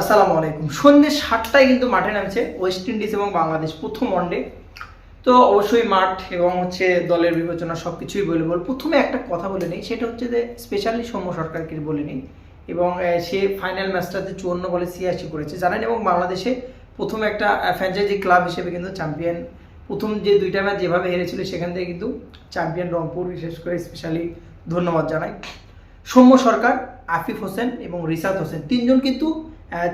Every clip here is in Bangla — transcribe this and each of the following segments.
আসসালামু আলাইকুম। সন্ধ্যে সাতটায় কিন্তু মাঠে নামছে ওয়েস্ট ইন্ডিজ এবং বাংলাদেশ প্রথম ওয়ানডে তো অবশ্যই মাঠ এবং হচ্ছে দলের বিবেচনা সব কিছুই বলে বল প্রথমে একটা কথা বলে নিই, সেটা হচ্ছে যে স্পেশালি সৌম্য সরকারকে বলে নিই। এবং সে ফাইনাল ম্যাচটাতে চুয়ান্ন বলে ছিয়াশি করেছে, জানেন? এবং বাংলাদেশে প্রথম একটা ফ্র্যাঞ্চাইজি ক্লাব হিসেবে কিন্তু চ্যাম্পিয়ন প্রথম যে দুইটা ম্যাচ যেভাবে হেরেছিল, সেখান থেকে কিন্তু চ্যাম্পিয়ন রংপুর, বিশেষ করে স্পেশালি ধন্যবাদ জানাই। সৌম্য সরকার, আফিফ হোসেন এবং রিসাদ হোসেন, তিনজন কিন্তু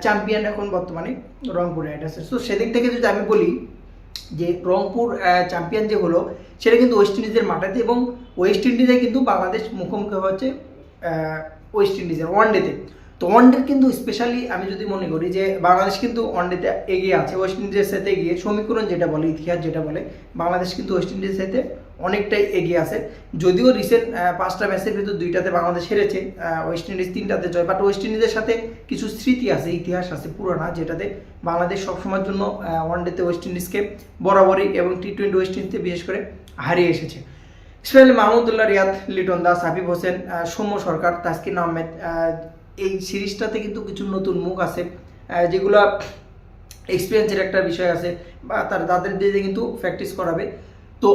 চ্যাম্পিয়ন এখন বর্তমানে রংপুর রাইডার্সের তো সেদিক থেকে যদি আমি বলি যে রংপুর চ্যাম্পিয়ন যে হলো, সেটা কিন্তু ওয়েস্ট ইন্ডিজের মাঠেতে এবং ওয়েস্ট ইন্ডিজে কিন্তু বাংলাদেশ মুখোমুখি হচ্ছে ওয়েস্ট ইন্ডিজের ওয়ানডেতে তো। ওয়ানডে কিন্তু স্পেশালি আমি যদি মনে করি যে বাংলাদেশ কিন্তু ওয়ানডেতে এগিয়ে আছে। ওয়েস্ট ইন্ডিজের সাথে এগিয়ে সমীকরণ যেটা বলে, ইতিহাস যেটা বলে, বাংলাদেশ কিন্তু ওয়েস্ট ইন্ডিজের সাথে অনেকটাই এগিয়ে আছে। যদিও রিসেন্ট পাঁচটা ম্যাচের ভিতর দুইটাতে বাংলাদেশ হেরেছে ওয়েস্ট ইন্ডিজ তিনটাতে জয় বাট ওয়েস্ট ইন্ডিজের সাথে কিছু স্মৃতি আছে, ইতিহাস আছে পুরানা, যেটাতে বাংলাদেশ সবসময়ের জন্য ওয়ানডেতে ওয়েস্ট ইন্ডিজকে বরাবরই এবং টি টোয়েন্টি ওয়েস্ট ইন্ডিজকে বিশেষ করে হারিয়ে এসেছে। স্পেশালি মাহমুদুল্লাহ, রিয়াদ লিটন দাস হাবিব হোসেন সৌম্য সরকার তাসকিন আহমেদ এই সিরিজটাতে কিন্তু কিছু নতুন মুখ আছে যেগুলো এক্সপিরিয়েন্সের একটা বিষয় আছে, বা তার তাদের দিয়ে কিন্তু প্র্যাকটিস করাবে। তো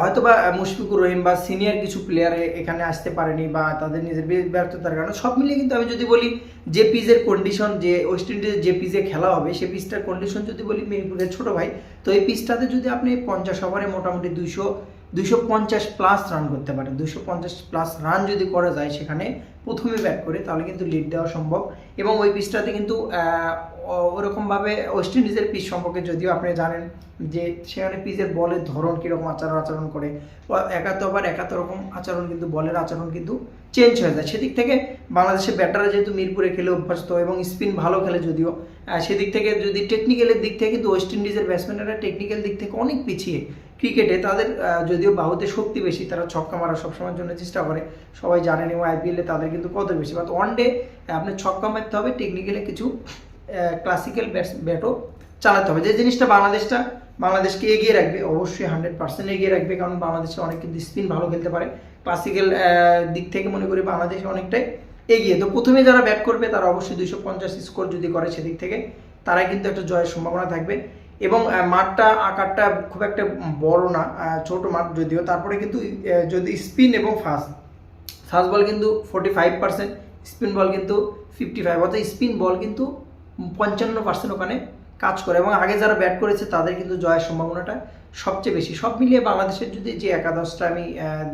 হয়তোবা মুশফিকুর রহিম বা সিনিয়র কিছু প্লেয়ার এখানে আসতে পারেনি বা তাদের নিজের ব্যর্থতার কারণে, সব মিলিয়ে কিন্তু আমি যদি বলি যে পিজের কন্ডিশন যে ওয়েস্ট ইন্ডিজের যে পিজে খেলা হবে, সে পিচটার কন্ডিশন যদি বলি মিরপুরের ছোট ভাই, তো এই পিচটাতে যদি আপনি পঞ্চাশ ওভারে মোটামুটি দুইশো দুইশো পঞ্চাশ প্লাস রান করতে পারে দুইশো পঞ্চাশ প্লাস রান যদি করা যায় সেখানে প্রথমে ব্যাট করে, তাহলে কিন্তু লিড দেওয়া সম্ভব। এবং ওই পিচটাতে কিন্তু ওরকমভাবে ওয়েস্ট ইন্ডিজের পিচ সম্পর্কে যদিও আপনি জানেন যে সেখানে পিচের বলের ধরন কীরকম আচরণ আচরণ করে একাত্তর ওভার একাত্তর রকম আচরণ কিন্তু, বলের আচরণ কিন্তু চেঞ্জ হয়ে যায়। সেদিক থেকে বাংলাদেশের ব্যাটাররা যেহেতু মিরপুরে খেলে অভ্যস্ত এবং স্পিন ভালো খেলে যদিও সেদিক থেকে যদি টেকনিক্যালের দিক থেকে কিন্তু ওয়েস্ট ইন্ডিজের ব্যাটসম্যানরা টেকনিক্যাল দিক থেকে অনেক পিছিয়ে ক্রিকেটে তাদের যদিও বাহুতে শক্তি বেশি, তারা ছক্কা মারা সবসময়ের জন্য চেষ্টা করে। সবাই জানেন এবং আইপিএলে তাদের কিন্তু কত বেশি। বাট ওয়ান ডে আপনি ছক্কা মারতে হবে টেকনিক্যালে কিছু ক্লাসিক্যাল ব্যাটস ব্যাটও চালাতে হবে। যে জিনিসটা বাংলাদেশটা, বাংলাদেশকে এগিয়ে রাখবে, অবশ্যই হান্ড্রেড পার্সেন্ট এগিয়ে রাখবে, কারণ বাংলাদেশে অনেক কিন্তু স্পিন ভালো খেলতে পারে। ক্লাসিক্যাল দিক থেকে মনে করি বাংলাদেশ অনেকটাই এগিয়ে। তো প্রথমে যারা ব্যাট করবে, তারা অবশ্যই দুইশো পঞ্চাশ স্কোর যদি করে সেদিক থেকে, তারাই কিন্তু একটা জয়ের সম্ভাবনা থাকবে। এবং মাঠটা, আকারটা খুব একটা বড় না ছোট মাঠ যদিও। তারপরে কিন্তু যদি স্পিন এবং ফাস্ট। ফাস্ট বল কিন্তু forty five percent spin ball কিন্তু ফিফটি ফাইভ অর্থাৎ স্পিন বল কিন্তু পঞ্চান্ন পার্সেন্ট ওখানে কাজ করে এবং আগে যারা ব্যাট করেছে তাদের কিন্তু জয়ের সম্ভাবনাটা সবচেয়ে বেশি। সব মিলিয়ে বাংলাদেশের যদি যে একাদশটা আমি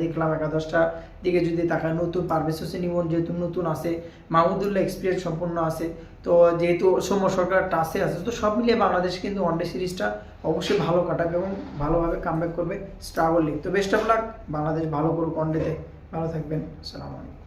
দেখলাম একাদশটা দিকে যদি তাকায়, নতুন পারভেজ হোসেন ইমন যেহেতু নতুন আছে মাহমুদুল্লাহ এক্সপিরিয়েন্স সম্পন্ন আছে, তো যেহেতু সৌম্য সরকার টাসে আছে, তো সব মিলিয়ে বাংলাদেশ কিন্তু ওয়ানডে সিরিজটা অবশ্যই ভালো কাটাবে এবং ভালোভাবে কামব্যাক করবে স্ট্রাগল লিগ তো বেস্ট অফ লাক বাংলাদেশ ভালো করুক ওয়ানডেতে ভালো থাকবেন, আসসালামু আলাইকুম।